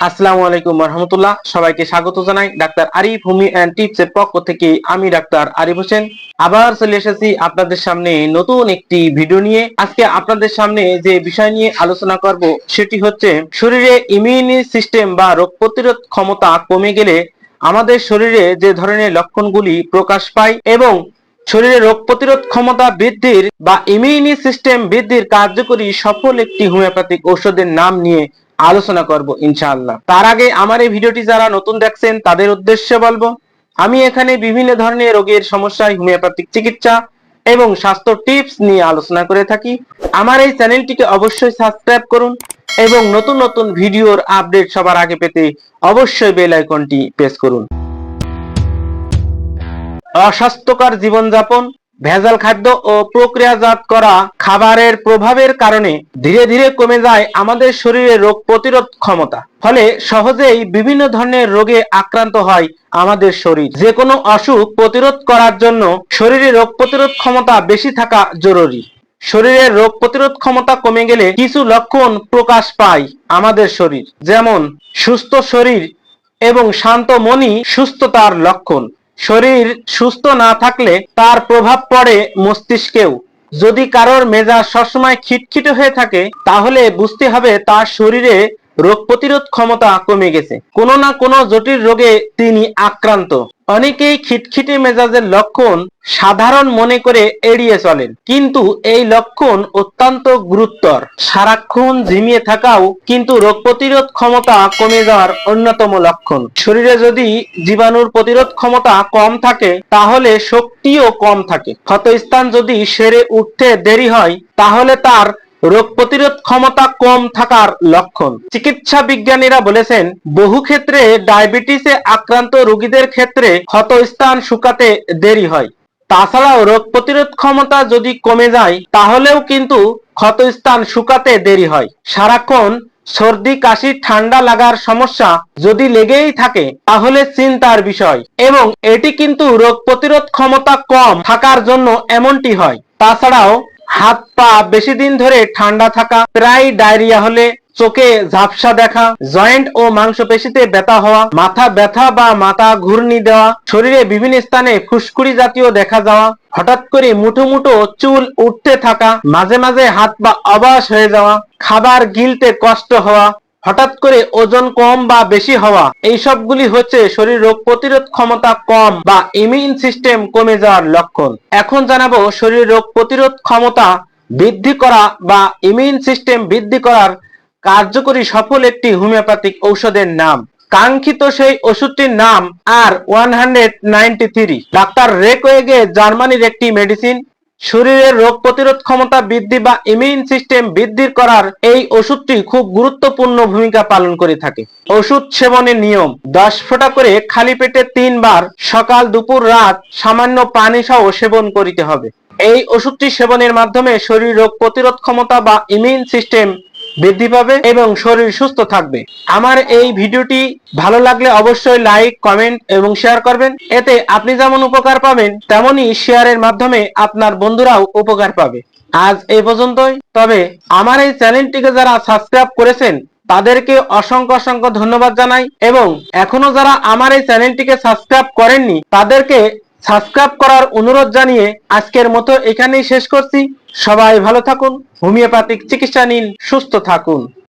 আসসালামু আলাইকুম রহমতুল্লাহ। সবাইকে স্বাগত জানাই doctor Arif homeo and tips এর পক্ষ থেকে। আমি ডাক্তার আরিফ হোসেন। আবার চলে এসেছি আপনাদের সামনে নতুন একটি ভিডিও নিয়ে। আজকে আপনাদের সামনে যে বিষয় নিয়ে আলোচনা করব, সেটি হচ্ছে শরীরে ইমিউনি সিস্টেম বা রোগ প্রতিরোধ ক্ষমতা কমে গেলে আমাদের শরীরে যে ধরনের লক্ষণগুলি প্রকাশ পায় এবং শরীরে রোগ প্রতিরোধ ক্ষমতা বৃদ্ধির বা ইমিউনি সিস্টেম বৃদ্ধির কার্যকরী সফল একটি হোমিওপ্যাথিক ঔষধের নাম নিয়ে আলোচনা করব, ইনশাআল্লাহ। তার আগে আমার এই ভিডিওটি যারা নতুন দেখছেন, তাদের উদ্দেশ্যে বলব, আমি এখানে বিভিন্ন ধরনের রোগের সমস্যায় হোমিওপ্যাথিক চিকিৎসা এবং স্বাস্থ্য টিপস নিয়ে আলোচনা করে থাকি। আমার এই চ্যানেলটিকে অবশ্যই সাবস্ক্রাইব করুন এবং নতুন নতুন ভিডিওর আপডেট সবার আগে পেতে অবশ্যই বেল আইকনটি প্রেস করুন। অস্বাস্থ্যকর জীবনযাপন ভেজাল খাদ্য ও প্রক্রিয়াজাত করা খাবারের প্রভাবের কারণে ধীরে ধীরে কমে যায় আমাদের শরীরের রোগ প্রতিরোধ ক্ষমতা। ফলে সহজেই বিভিন্ন ধরনের রোগে আক্রান্ত হয় আমাদের শরীর। যে কোনো অসুখ প্রতিরোধ করার জন্য শরীরে রোগ প্রতিরোধ ক্ষমতা বেশি থাকা জরুরি। শরীরের রোগ প্রতিরোধ ক্ষমতা কমে গেলে কিছু লক্ষণ প্রকাশ পায় আমাদের শরীর। যেমন, সুস্থ শরীর এবং শান্ত মনই সুস্থতার লক্ষণ। শরীর সুস্থ না থাকলে তার প্রভাব পড়ে মস্তিষ্কেও। যদি কারোর মেজাজ সবসময় খিটখিটে হয়ে থাকে, তাহলে বুঝতে হবে তার শরীরে রোগ প্রতিরোধ ক্ষমতা কমে গেছে। কোনো না কোনো জটিল রোগে তিনি আক্রান্ত। অনেকেই খিটখিটে মেজাজের লক্ষণ সাধারণ মনে করে এড়িয়ে চলেন। কিন্তু এই লক্ষণ অত্যন্ত গুরুত্বর সারাক্ষণ ঝিমিয়ে থাকাও কিন্তু রোগ প্রতিরোধ ক্ষমতা কমে যাওয়ার অন্যতম লক্ষণ। শরীরে যদি জীবাণুর প্রতিরোধ ক্ষমতা কম থাকে, তাহলে শক্তিও কম থাকে। ক্ষতস্থান যদি সেরে উঠতে দেরি হয়, তাহলে তার রোগ প্রতিরোধ ক্ষমতা কম থাকার লক্ষণ। চিকিৎসা বিজ্ঞানীরা বলেছেন, বহু ক্ষেত্রে ডায়াবেটিসে আক্রান্ত রোগীদের ক্ষেত্রে ক্ষত স্থান শুকাতে দেরি হয়। তাছাড়াও রোগ প্রতিরোধ ক্ষমতা যদি কমে যায়, তাহলেও কিন্তু ক্ষত স্থান শুকাতে দেরি হয়। সারাক্ষণ সর্দি, কাশি, ঠান্ডা লাগার সমস্যা যদি লেগেই থাকে, তাহলে চিন্তার বিষয়। এবং এটি কিন্তু রোগ প্রতিরোধ ক্ষমতা কম থাকার জন্য এমনটি হয়। তাছাড়াও হাত পা বেশি দিন ধরে ঠান্ডা থাকা, প্রায় ডায়রিয়া হলে চোখে ঝাপসা দেখা, জয়েন্ট ও মাংসপেশিতে ব্যথা হওয়া, মাথা ব্যথা বা মাথা ঘূর্ণি দেওয়া, শরীরে বিভিন্ন স্থানে ফুসকুড়ি জাতীয় দেখা যাওয়া, হঠাৎ করে মুঠো মুঠো চুল উঠতে থাকা, মাঝে মাঝে হাত পা অবাস হয়ে যাওয়া, খাবার গিলতে কষ্ট হওয়া হঠাৎ করে ওজন কম বা বেশি হওয়া এই সবগুলি হচ্ছে শরীর রোগ প্রতিরোধ ক্ষমতা কম বা ইমিউন সিস্টেম কমে যাওয়ার লক্ষণ। এখন জানাব শরীর রোগ প্রতিরোধ ক্ষমতা বৃদ্ধি করা বা ইমিউন সিস্টেম বৃদ্ধি করার কার্যকরী সফল একটি হোমিওপ্যাথিক ঔষধের নাম। কাঙ্ক্ষিত সেই ওষুধটির নাম R one hundred ninety three. Doctor Reckeweg জার্মানির একটি মেডিসিন শরীরের রোগ প্রতিরোধ ক্ষমতা বৃদ্ধি বা ইমিউন সিস্টেম বৃদ্ধি করার এই ওষুধটি খুব গুরুত্বপূর্ণ ভূমিকা পালন করে থাকে। ওষুধ সেবনের নিয়ম, দশ ফোঁটা করে খালি পেটে তিনবার সকাল, দুপুর, রাত সামান্য পানি সহ সেবন করিতে হবে। এই ওষুধটি সেবনের মাধ্যমে শরীর রোগ প্রতিরোধ ক্ষমতা বা ইমিউন সিস্টেম বৃদ্ধি পাবে এবং শরীর সুস্থ থাকবে। আমার এই ভিডিওটি ভালো লাগলে অবশ্যই লাইক, কমেন্ট এবং শেয়ার করবেন। এতে আপনি যেমন উপকার পাবেন তেমনি শেয়ারের মাধ্যমে আপনার বন্ধুরাও উপকার পাবে। আজ এই পর্যন্তই। তবে আমার এই চ্যানেলটিকে যারা সাবস্ক্রাইব করেছেন, তাদেরকে অসংখ্য অসংখ্য ধন্যবাদ জানাই এবং এখনও যারা আমার এই চ্যানেলটিকে সাবস্ক্রাইব করেননি, তাদেরকে সাবস্ক্রাইব করার অনুরোধ জানিয়ে আজকের মতো এখানেই শেষ করছি। সবাই ভালো থাকুন, হোমিওপ্যাথিক চিকিৎসা নিন, সুস্থ থাকুন।